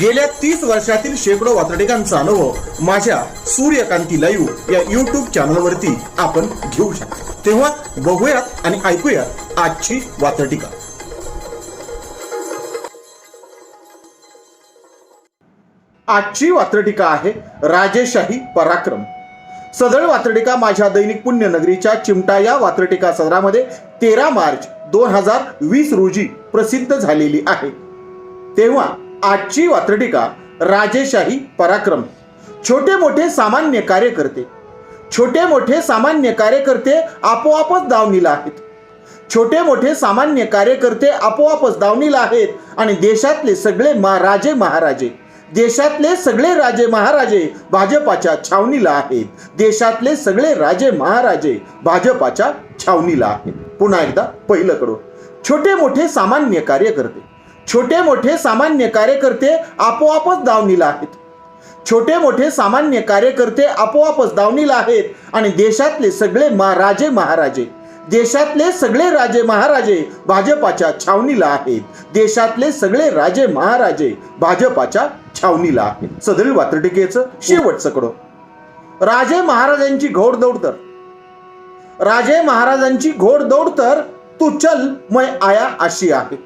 गेल्या तीस वर्षातील शेकडो वातडिकांचा अनुभव माझ्या सूर्यकांती लाईव्ह या युट्यूब चॅनलवरती आपण घेऊ शकता. तेव्हा बघूयात आणि ऐकूयात आजची वातडिका आजची वात्रटिका आहे राजेशाही पराक्रम. सदळ वात्रटिका माझ्या दैनिक पुण्यनगरीच्या चिमटा या वात्रटिका सदरामध्ये तेरा मार्च दोन हजार वीस रोजी प्रसिद्ध झालेली आहे. तेव्हा आजची वात्रटिका राजेशाही पराक्रम. छोटे मोठे सामान्य कार्यकर्ते. छोटे मोठे सामान्य कार्यकर्ते आपोआपच दावणीला आहेत. छोटे मोठे सामान्य कार्यकर्ते आपोआपच दावणीला आहेत आणि देशातले सगळे मा राजे महाराजे. देशातले सगळे राजे महाराजे भाजपाच्या छावणीला आहेत. देशातले सगळे राजे महाराजे भाजपाच्या छावणीला आहेत. पुन्हा एकदा पहिलं कडू छोटे मोठे सामान्य कार्यकर्ते. छोटे मोठे सामान्य कार्यकर्ते आपोआपच दावणीला आहेत. छोटे मोठे सामान्य कार्यकर्ते आपोआपच दावणीला आहेत आणि देशातले सगळे मा राजे महाराजे देशातले सगळे राजे महाराजे भाजपाच्या छावणीला आहेत. देशातले सगळे राजे महाराजे भाजपाच्या छावणीला आहेत. सदरील वात्रटिकेचं शेवटचं कडो. राजे महाराजांची घोडदौड तर राजे महाराजांची घोडदौड तर तू चल मै आया अशी आहे.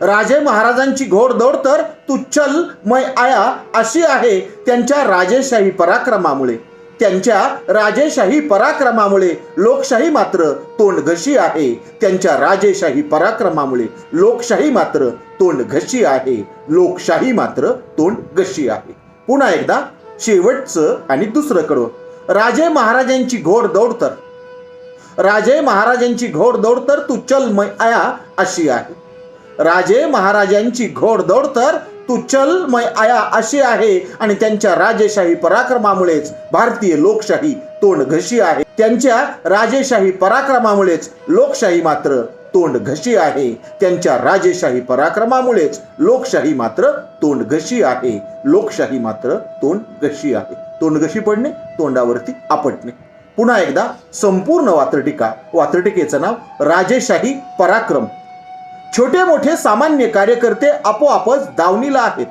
राजे महाराजांची घोडदौड तर तुच्छल मै आया अशी आहे त्यांच्या राजेशाही पराक्रमामुळे. त्यांच्या राजेशाही पराक्रमामुळे लोकशाही मात्र तोंड घशी आहे. त्यांच्या राजेशाही पराक्रमामुळे लोकशाही मात्र तोंड घशी आहे. लोकशाही मात्र तोंड घशी आहे. पुन्हा एकदा शेवटचं आणि दुसरं कडं राजे महाराजांची घोडदौड तर. राजे महाराजांची घोडदौड तर तू चल मै आया अशी आहे. राजे महाराजांची घोडदौड तर तू चल मै आया अशी आहे आणि त्यांच्या राजेशाही पराक्रमामुळेच भारतीय लोकशाही तोंड घशी आहे. त्यांच्या राजेशाही पराक्रमामुळेच लोकशाही मात्र तोंड घशी आहे. त्यांच्या राजेशाही पराक्रमामुळेच लोकशाही मात्र तोंड घशी आहे. लोकशाही मात्र तोंड घशी आहे. तोंड घशी पडणे तोंडावरती आपटणे. पुन्हा एकदा संपूर्ण वात्रटिका वात्रटिकेचं नाव राजेशाही पराक्रम. छोटे मोठे सामान्य कार्यकर्ते आपोआपच दावणीला आहेत.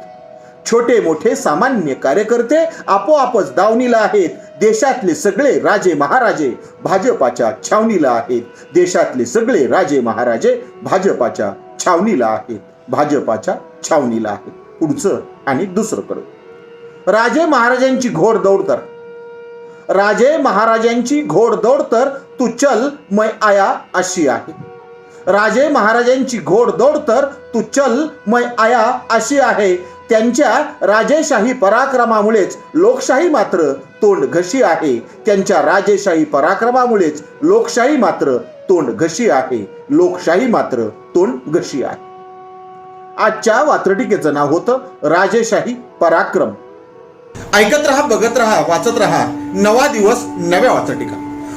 छोटे मोठे सामान्य कार्यकर्ते आपोआपच दावणीला आहेत. देशातले सगळे राजे महाराजे भाजपाच्या छावणीला आहेत. देशातले सगळे राजे महाराजे भाजपाच्या छावणीला आहेत. भाजपाच्या छावणीला आहेत. पुढचं आणि दुसरं कडं राजे महाराजांची घोडदौड तर. राजे महाराजांची घोडदौड तर तू चल मै आया अशी आहे. राजे महाराजांची घोडदौड तर तू चल मै आया अशी आहे. त्यांच्या राजेशाही पराक्रमामुळेच लोकशाही मात्र तोंड घशी आहे. त्यांच्या राजेशाही पराक्रमामुळेच लोकशाही मात्र तोंड घशी आहे. लोकशाही मात्र तोंड घशी आहे. आजच्या वात्रटिकेचं नाव होतं राजेशाही पराक्रम. ऐकत राहा बघत राहा वाचत राहा. नवा दिवस नव्या वात्रटिका.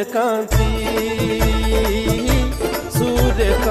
సూర్యకాంతి సూర్యకాంతి.